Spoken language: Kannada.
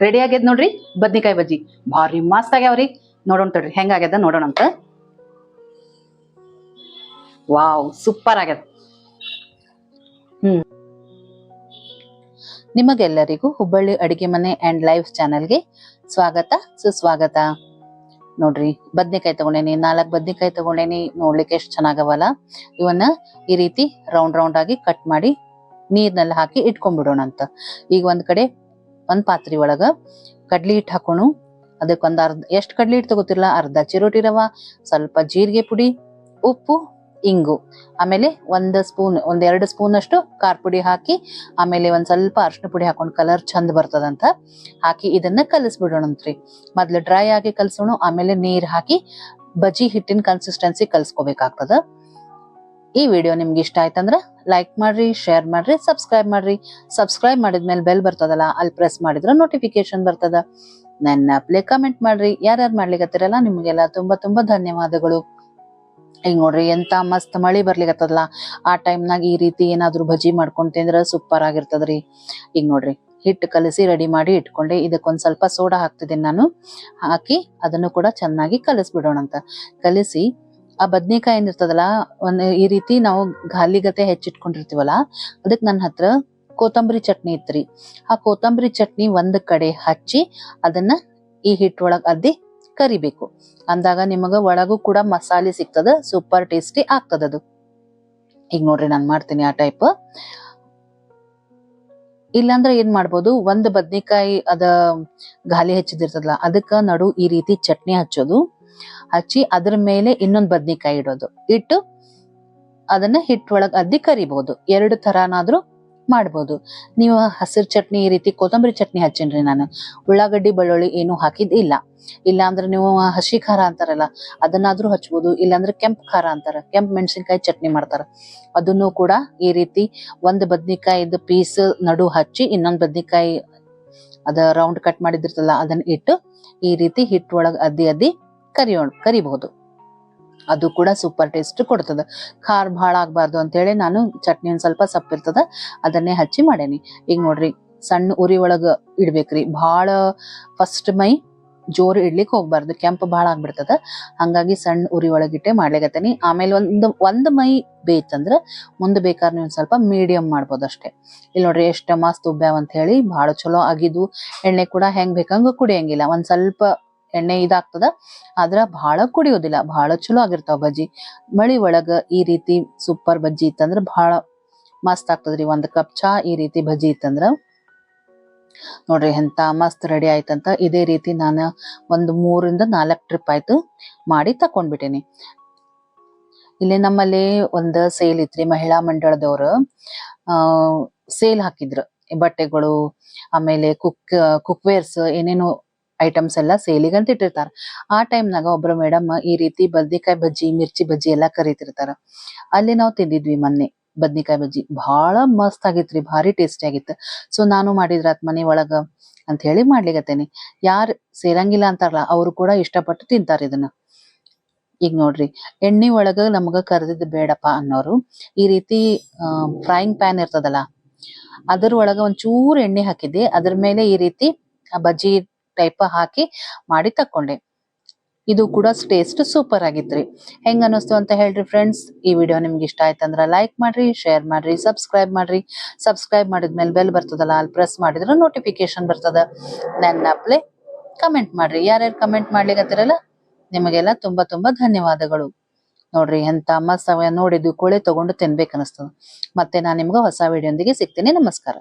ರೆಡಿ ಆಗ್ಯದ ನೋಡ್ರಿ? ಬದ್ನಿಕಾಯಿ ಬಜ್ಜಿ. ಭಾರಿ ಮಸ್ತ್ ಆಗ್ಯಾವ್ರಿ. ನೋಡೋಣ ತಡ್ರಿ ಹೆಂಗಾಗ್ಯದ ನೋಡೋಣ ಅಂತ. ವಾವ್, ಸೂಪರ್ ಆಗ್ಯದ. ಹ್ಮ್. ನಿಮಗೆಲ್ಲರಿಗೂ ಹುಬ್ಬಳ್ಳಿ ಅಡಿಗೆ ಮನೆ ಅಂಡ್ ಲೈವ್ ಚಾನೆಲ್ಗೆ ಸ್ವಾಗತ, ಸುಸ್ವಾಗತ. ನೋಡ್ರಿ, ಬದ್ನೆಕಾಯಿ ತಗೊಂಡೇನಿ, ನಾಲ್ಕು ಬದ್ನೆಕಾಯಿ ತಗೊಂಡೇನಿ, ನೋಡ್ಲಿಕ್ಕೆ ಎಷ್ಟು ಚೆನ್ನಾಗವಲ್ಲ. ಇವನ್ನ ಈ ರೀತಿ ರೌಂಡ್ ರೌಂಡ್ ಆಗಿ ಕಟ್ ಮಾಡಿ ನೀರ್ನಲ್ಲಿ ಹಾಕಿ ಇಟ್ಕೊಂಡ್ಬಿಡೋಣ ಅಂತ. ಈಗ ಒಂದ್ ಕಡೆ ಒಂದ್ ಪಾತ್ರೆ ಒಳಗೆ ಕಡ್ಲಿ ಹಿಟ್ಟು ಹಾಕೋಣ. ಅದಕ್ಕೆ ಒಂದ್ ಅರ್ಧ, ಎಷ್ಟು ಕಡ್ಲಿ ಹಿಟ್ಟು ತಗೋತಿರಲ್ಲ ಅರ್ಧ ಚಿರೋಟಿ ರವ, ಸ್ವಲ್ಪ ಜೀರಿಗೆ ಪುಡಿ, ಉಪ್ಪು, ಇಂಗು. ಆಮೇಲೆ ಒಂದು ಸ್ಪೂನ್, ಒಂದ್ ಎರಡು ಸ್ಪೂನ್ ಅಷ್ಟು ಖಾರ ಪುಡಿ ಹಾಕಿ, ಆಮೇಲೆ ಒಂದ್ ಸ್ವಲ್ಪ ಅರ್ಶಿನ ಪುಡಿ ಹಾಕೊಂಡು ಕಲರ್ ಚಂದ ಬರ್ತದಂತ ಹಾಕಿ ಇದನ್ನ ಕಲಿಸ್ಬಿಡೋಣಂತ್ರಿ. ಮೊದ್ಲು ಡ್ರೈ ಆಗಿ ಕಲಸೋಣ, ಆಮೇಲೆ ನೀರ್ ಹಾಕಿ ಬಜ್ಜಿ ಹಿಟ್ಟಿನ ಕನ್ಸಿಸ್ಟೆನ್ಸಿ ಕಲ್ಸ್ಕೋಬೇಕಾಗ್ತದ. ಈ ವಿಡಿಯೋ ನಿಮ್ಗೆ ಇಷ್ಟ ಆಯ್ತಂದ್ರೆ ಲೈಕ್ ಮಾಡ್ರಿ ಶೇರ್ ಮಾಡ್ರಿ ಸಬ್ಸ್ಕ್ರೈಬ್ ಮಾಡ್ರಿ. ಸಬ್ಸ್ಕ್ರೈಬ್ ಮಾಡಿದ್ಮೇಲೆ ಬೆಲ್ ಬರ್ತದಲ್ಲ, ಅಲ್ಲಿ ಪ್ರೆಸ್ ಮಾಡಿದ್ರೆ ನೋಟಿಫಿಕೇಶನ್ ಬರ್ತದ. ನನ್ನ ಪ್ಲೇ ಕಮೆಂಟ್ ಮಾಡ್ರಿ. ಯಾರ್ಯಾರು ಮಾಡ್ಲಿಕ್ಕತ್ತಿರಲ್ಲ ನಿಮಗೆಲ್ಲ ತುಂಬಾ ತುಂಬಾ ಧನ್ಯವಾದಗಳು. ಈಗ ನೋಡ್ರಿ, ಎಂತ ಮಸ್ತ್ ಮಳಿ ಬರ್ಲಿಕತ್ತದಲ್ಲ. ಆ ಟೈಮ್ನಾಗ ಈ ರೀತಿ ಏನಾದ್ರು ಭಜಿ ಮಾಡ್ಕೊಂಡು ತಿಂದ್ರೆ ಸೂಪರ್ ಆಗಿರ್ತದ್ರಿ. ಈಗ ನೋಡ್ರಿ, ಹಿಟ್ಟು ಕಲಸಿ ರೆಡಿ ಮಾಡಿ ಇಟ್ಕೊಂಡೆ. ಇದಕ್ಕೊಂದು ಸ್ವಲ್ಪ ಸೋಡಾ ಹಾಕ್ತಿದ್ದೀನಿ ನಾನು. ಹಾಕಿ ಅದನ್ನು ಕೂಡ ಚೆನ್ನಾಗಿ ಕಲಿಸ್ಬಿಡೋಣ ಅಂತ ಕಲಿಸಿ ಆ ಬದ್ನೆಕಾಯಿ ಏನಿರ್ತದಲ್ಲ ಒಂದ್ ಈ ರೀತಿ ನಾವು ಗಾಲಿಗತೆ ಹೆಚ್ಚಿಟ್ಕೊಂಡಿರ್ತೀವಲ್ಲ ಅದಕ್ಕೆ ನನ್ನ ಹತ್ರ ಕೊತ್ತಂಬರಿ ಚಟ್ನಿ ಇತ್ರಿ. ಆ ಕೊತ್ತಂಬರಿ ಚಟ್ನಿ ಒಂದ್ ಕಡೆ ಹಚ್ಚಿ ಅದನ್ನ ಈ ಹಿಟ್ಟೊಳಗ್ ಅದ್ದಿ ಕರಿಬೇಕು. ಅಂದಾಗ ನಿಮಗ ಒಳಗೂ ಕೂಡ ಮಸಾಲೆ ಸಿಗ್ತದ, ಸೂಪರ್ ಟೇಸ್ಟಿ ಆಗ್ತದ ಅದು. ಈಗ ನೋಡ್ರಿ ನಾನು ಮಾಡ್ತೀನಿ ಆ ಟೈಪ್ ಇಲ್ಲಾಂದ್ರೆ ಏನ್ ಮಾಡ್ಬೋದು, ಒಂದ್ ಬದ್ನೆಕಾಯಿ ಅದ ಗಾಲಿ ಹೆಚ್ಚಿದಿರ್ತದಲ್ಲ, ಅದಕ್ಕ ನಡು ಈ ರೀತಿ ಚಟ್ನಿ ಹಚ್ಚೋದು. ಹಚ್ಚಿ ಅದ್ರ ಮೇಲೆ ಇನ್ನೊಂದ್ ಬದ್ನಿಕಾಯಿ ಇಡೋದು. ಇಟ್ಟು ಅದನ್ನ ಹಿಟ್ಟೊಳಗ್ ಅದ್ದಿ ಕರಿಬಹುದು ಎರಡು ತರಾನಾದ್ರೂ ಮಾಡ್ಬೋದು. ನೀವು ಹಸಿರು ಚಟ್ನಿ ಈ ರೀತಿ ಕೊತ್ತಂಬರಿ ಚಟ್ನಿ ಹಚ್ಚಿನ್ರಿ ನಾನು. ಉಳ್ಳಾಗಡ್ಡಿ, ಬೆಳ್ಳುಳ್ಳಿ ಏನು ಹಾಕಿದ್ ಇಲ್ಲ. ಇಲ್ಲಾಂದ್ರೆ ನೀವು ಹಸಿ ಖಾರ ಅಂತಾರಲ್ಲ, ಅದನ್ನಾದ್ರೂ ಹಚ್ಬೋದು. ಇಲ್ಲಾಂದ್ರೆ ಕೆಂಪ್ ಖಾರ ಅಂತಾರ, ಕೆಂಪ್ ಮೆಣಸಿನ್ಕಾಯಿ ಚಟ್ನಿ ಮಾಡ್ತಾರ. ಅದನ್ನು ಕೂಡ ಈ ರೀತಿ ಒಂದ್ ಬದ್ನಿಕಾಯಿದ ಪೀಸ್ ನಡು ಹಚ್ಚಿ ಇನ್ನೊಂದ್ ಬದ್ನಿಕಾಯಿ ಅದ ರೌಂಡ್ ಕಟ್ ಮಾಡಿದಿರ್ತಲ್ಲ ಅದನ್ನ ಇಟ್ಟು ಈ ರೀತಿ ಹಿಟ್ ಒಳಗ್ ಅದ್ದಿ ಅದ್ದಿ ಕರಿಯೋಣ ಕರಿಬಹುದು. ಅದು ಕೂಡ ಸೂಪರ್ ಟೇಸ್ಟ್ ಕೊಡ್ತದ. ಖಾರ ಭಾಳ ಆಗಬಾರ್ದು ಅಂತೇಳಿ ನಾನು ಚಟ್ನಿ ಒಂದು ಸ್ವಲ್ಪ ಸಪ್ಪಿರ್ತದ, ಅದನ್ನೇ ಹಚ್ಚಿ ಮಾಡೇನಿ. ಈಗ ನೋಡ್ರಿ, ಸಣ್ಣ ಉರಿ ಒಳಗ ಇಡ್ಬೇಕ್ರಿ. ಭಾಳ ಫಸ್ಟ್ ಮೈ ಜೋರು ಇಡ್ಲಿಕ್ಕೆ ಹೋಗ್ಬಾರ್ದು, ಕೆಂಪು ಭಾಳ ಆಗ್ಬಿಡ್ತದ. ಹಂಗಾಗಿ ಸಣ್ಣ ಉರಿ ಒಳಗಿಟ್ಟೆ ಮಾಡ್ಲಿಕತ್ತೀನಿ. ಆಮೇಲೆ ಒಂದು ಒಂದು ಮೈ ಬೇಯ್ತಂದ್ರ ಮುಂದೆ ಬೇಕಾದ್ರೆ ನೀವು ಸ್ವಲ್ಪ ಮೀಡಿಯಂ ಮಾಡ್ಬೋದು ಅಷ್ಟೇ. ಇಲ್ಲಿ ನೋಡ್ರಿ, ಎಷ್ಟು ಮಸ್ತ್ ಉಬ್ಬ್ಯಾವ ಅಂತ ಹೇಳಿ ಭಾಳ ಚಲೋ ಆಗಿದ್ದು. ಎಣ್ಣೆ ಕೂಡ ಹೆಂಗೆ ಬೇಕಂಗೆ ಕುಡಿಯಂಗಿಲ್ಲ. ಒಂದು ಸ್ವಲ್ಪ ಎಣ್ಣೆ ಇದಾಗ್ತದ, ಆದ್ರ ಬಹಳ ಕುಡಿಯೋದಿಲ್ಲ ಬಹಳ ಚಲೋ ಆಗಿರ್ತಾವ ಬಜ್ಜಿ. ಮಳಿ ಒಳಗ ಈ ರೀತಿ ಸೂಪರ್ ಬಜ್ಜಿ ಇತ್ತಂದ್ರ ಬಹಳ ಮಸ್ತ್ ಆಗ್ತದ್ರಿ. ಒಂದ್ ಕಪ್ ಚಾ ಈ ರೀತಿ ಬಜ್ಜಿ ಇತ್ತಂದ್ರ. ನೋಡ್ರಿ ಎಂತ ಮಸ್ತ್ ರೆಡಿ ಆಯ್ತಂತ. ಇದೇ ರೀತಿ ನಾನು ಒಂದು ಮೂರಿಂದ ನಾಲ್ಕ್ ಟ್ರಿಪ್ ಆಯ್ತು ಮಾಡಿ ತಕೊಂಡ್ಬಿಟ್ಟೇನಿ. ಇಲ್ಲಿ ನಮ್ಮಲ್ಲಿ ಒಂದ್ ಸೇಲ್ ಇತ್ರಿ ಮಹಿಳಾ ಮಂಡಳದವ್ರು. ಸೇಲ್ ಹಾಕಿದ್ರು. ಬಟ್ಟೆಗಳು, ಆಮೇಲೆ ಕುಕ್ ಕುಕ್ವೇರ್ಸ್ ಏನೇನು ಐಟಮ್ಸ್ ಎಲ್ಲ ಸೇಲಿಗೆ ಅಂತ ಇಟ್ಟಿರ್ತಾರ. ಆ ಟೈಮ್ನಾಗ ಒಬ್ರು ಮೇಡಮ್ ಈ ರೀತಿ ಬದ್ನಿಕಾಯಿ ಬಜ್ಜಿ, ಮಿರ್ಚಿ ಬಜ್ಜಿ ಎಲ್ಲಾ ಕರೀತಿರ್ತಾರ. ಅಲ್ಲಿ ನಾವು ತಿಂದಿದ್ವಿ ಮೊನ್ನೆ ಬದ್ನಿಕಾಯಿ ಬಜ್ಜಿ. ಬಹಳ ಮಸ್ತ್ ಆಗಿತ್ರಿ, ಭಾರಿ ಟೇಸ್ಟಿ ಆಗಿತ್ತು. ಸೊ ನಾನು ಮಾಡಿದ್ರಾತ್ ಮನೆ ಒಳಗ ಅಂತ ಹೇಳಿ ಮಾಡ್ಲಿಕತ್ತೇನಿ. ಯಾರು ಸೇರಂಗಿಲ್ಲ ಅಂತಾರಲ್ಲ, ಅವ್ರು ಕೂಡ ಇಷ್ಟಪಟ್ಟು ತಿಂತಾರ ಇದನ್ನ. ಈಗ ನೋಡ್ರಿ, ಎಣ್ಣೆ ಒಳಗ ನಮಗ ಕರ್ದಿದ್ ಬೇಡಪ್ಪ ಅನ್ನೋರು, ಈ ರೀತಿ ಫ್ರೈಯಿಂಗ್ ಪ್ಯಾನ್ ಇರ್ತದಲ್ಲ, ಅದ್ರ ಒಳಗ ಒಂಚೂರು ಎಣ್ಣೆ ಹಾಕಿದ್ದೆ. ಅದ್ರ ಮೇಲೆ ಈ ರೀತಿ ಆ ಬಜ್ಜಿ ಟೈಪ್ ಹಾಕಿ ಮಾಡಿ ತಕೊಂಡೆ ಇದು ಕೂಡ ಟೇಸ್ಟ್ ಸೂಪರ್ ಆಗಿತ್ರಿ. ಹೆಂಗ ಅನಿಸ್ತು ಅಂತ ಹೇಳ್ರಿ ಫ್ರೆಂಡ್ಸ್ ಈ ವಿಡಿಯೋ ನಿಮ್ಗೆ ಇಷ್ಟ ಆಯ್ತಂದ್ರ ಲೈಕ್ ಮಾಡ್ರಿ ಶೇರ್ ಮಾಡ್ರಿ ಸಬ್ಸ್ಕ್ರೈಬ್ ಮಾಡ್ರಿ. ಸಬ್ಸ್ಕ್ರೈಬ್ ಮಾಡಿದ್ಮೇಲೆ ಬೆಲ್ ಬರ್ತದಲ್ಲ, ಅಲ್ಲಿ ಪ್ರೆಸ್ ಮಾಡಿದ್ರೆ ನೋಟಿಫಿಕೇಶನ್ ಬರ್ತದ. ನನ್ನ ಕಮೆಂಟ್ ಮಾಡ್ರಿ. ಯಾರ್ಯಾರು ಕಮೆಂಟ್ ಮಾಡ್ಲಿಕತ್ತಿರಲ್ಲ, ನಿಮಗೆಲ್ಲ ತುಂಬಾ ತುಂಬಾ ಧನ್ಯವಾದಗಳು. ನೋಡ್ರಿ ಎಂತ ಮಸ್ತ್ ನೋಡಿದ್ದು, ಕೋಳಿ ತಗೊಂಡು ತಿನ್ಬೇಕು ಅನಿಸ್ತದ ಮತ್ತೆ ನಾನು ನಿಮ್ಗೆ ಹೊಸ ವಿಡಿಯೋಂದಿಗೆ ಸಿಗ್ತೀನಿ. ನಮಸ್ಕಾರ.